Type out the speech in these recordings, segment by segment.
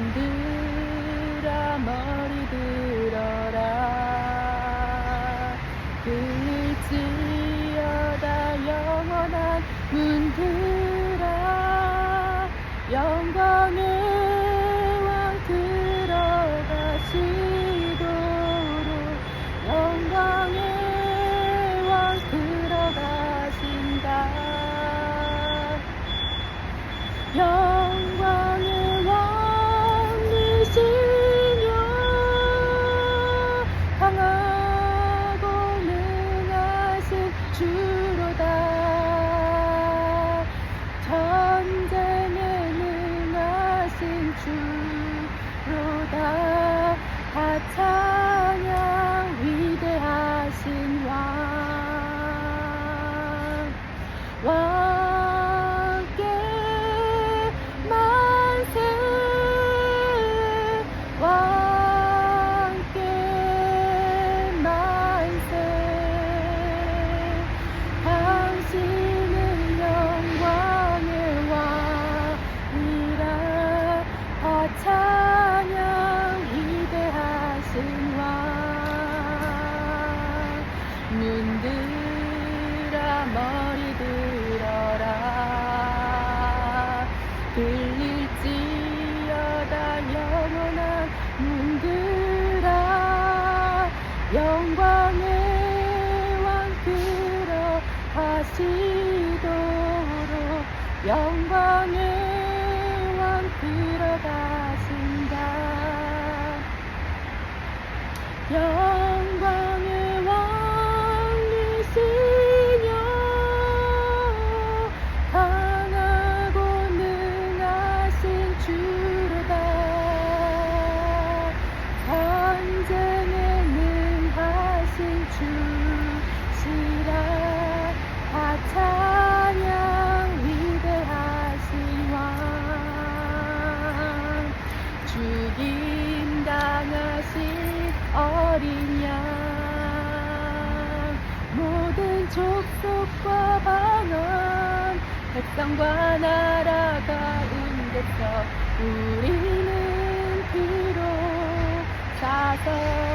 hindi. 들릴지어다 영원한 문들아 영광의 왕 들어 하시도록 영. 백성과 나라 가운데서 우리는 비록 자서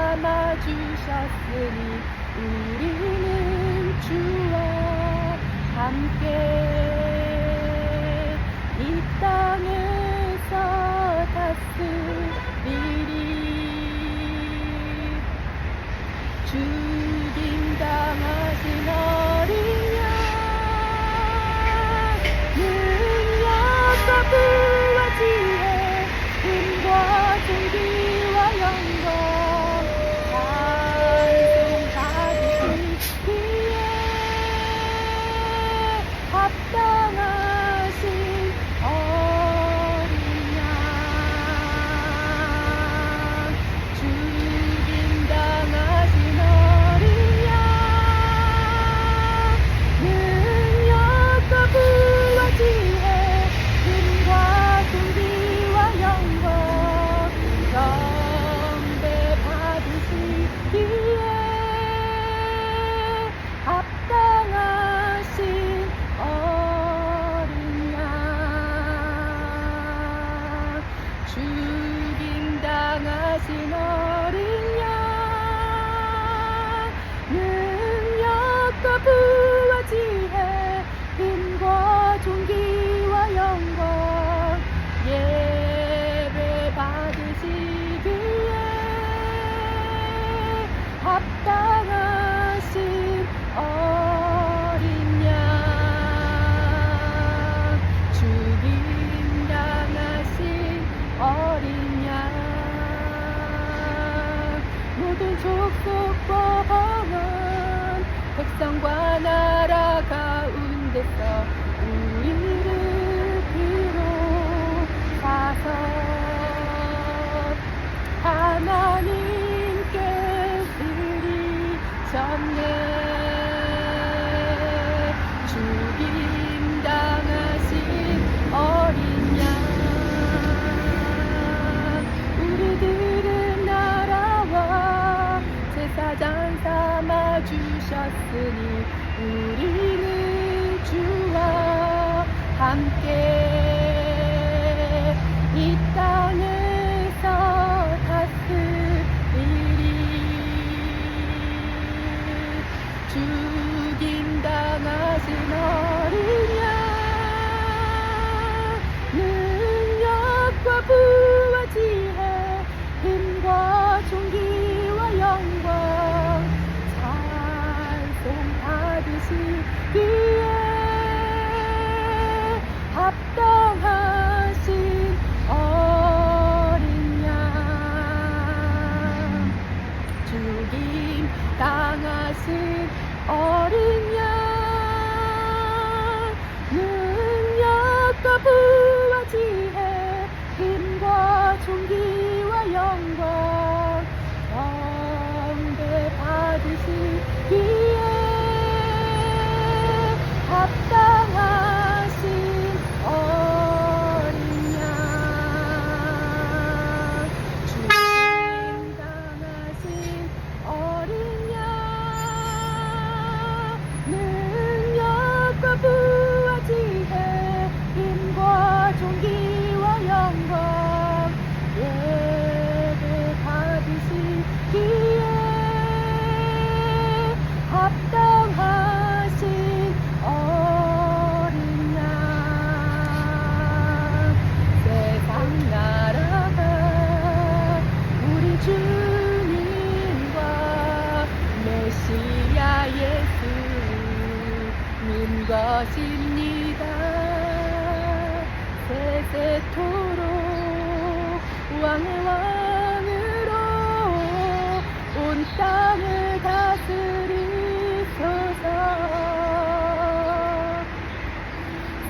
삼아주셨으니 우리는 주와 함께 이 땅에서 다스리리 죽임당하신 어린 양 능력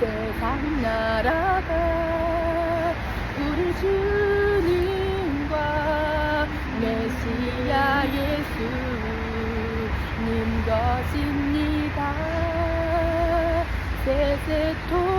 세상 나라가 우리 주님과 메시아 예수님 것입니다. 세세토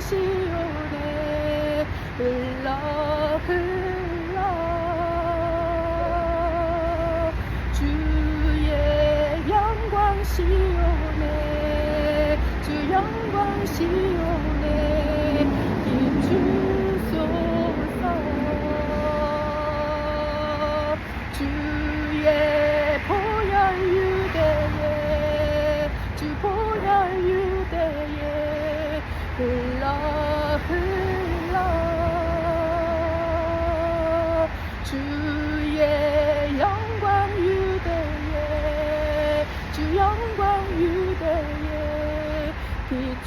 시온에 흘러 흘러. 주의 영광 시오네 주 영광 시오네 김주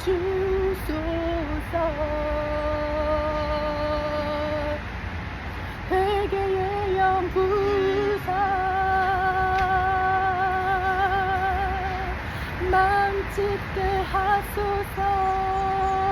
주소서 회개의 영구사 망치게 하소서.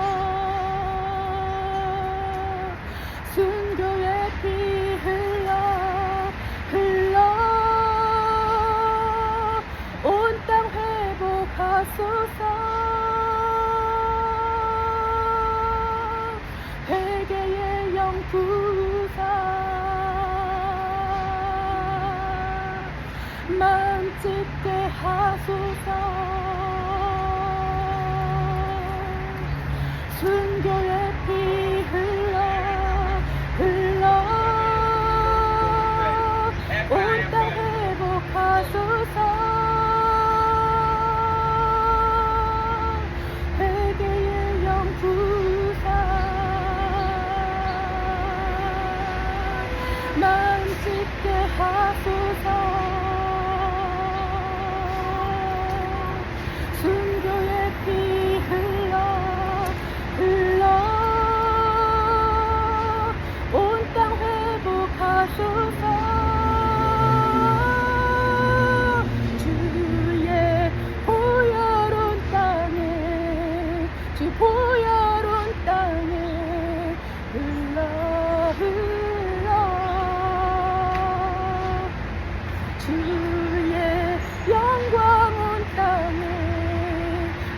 하소서. 순교의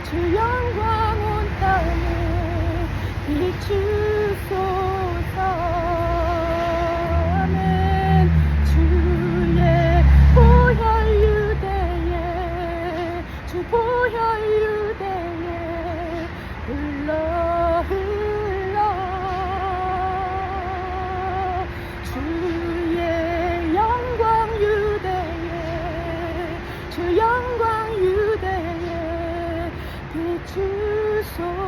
주 영광 온 땅을 비추 soul.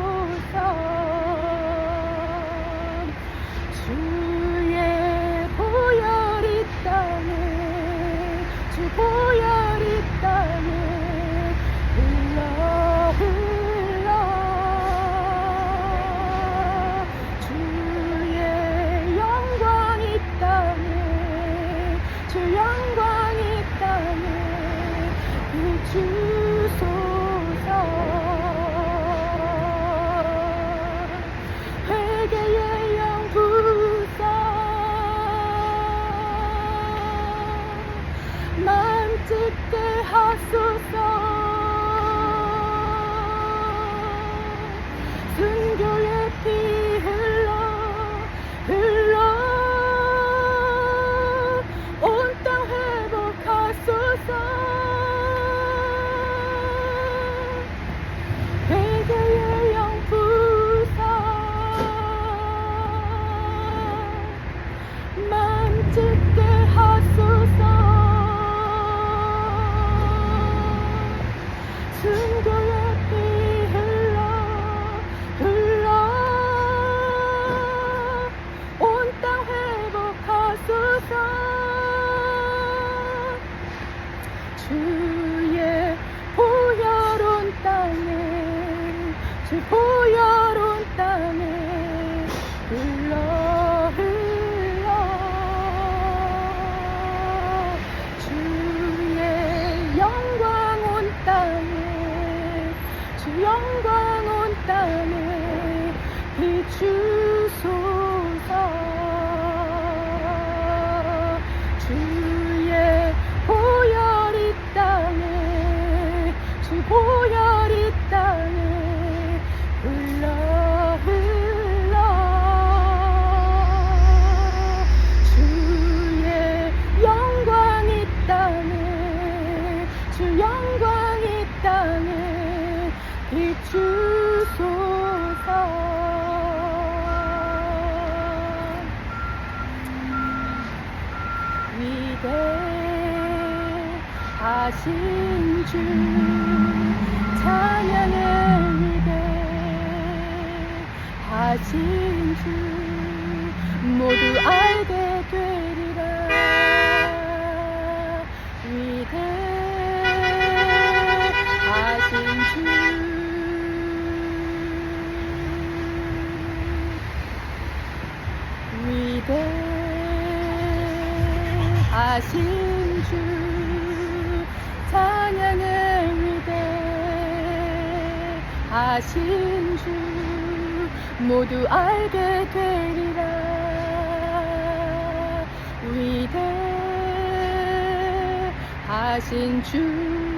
so 주의 보혈온 땅에 주 보혈온 땅에 흘러 흘러. 주의 영광 온 땅에 주 영광 온 땅에 비추소서. 주 되게 하신 주 찬양을 위해 하신 주 모두 알게 되리라. 위해 하신 주. 위대. 아신 주 찬양의 위대. 아신 주 모두 알게 되리라. 위대. 하신 주.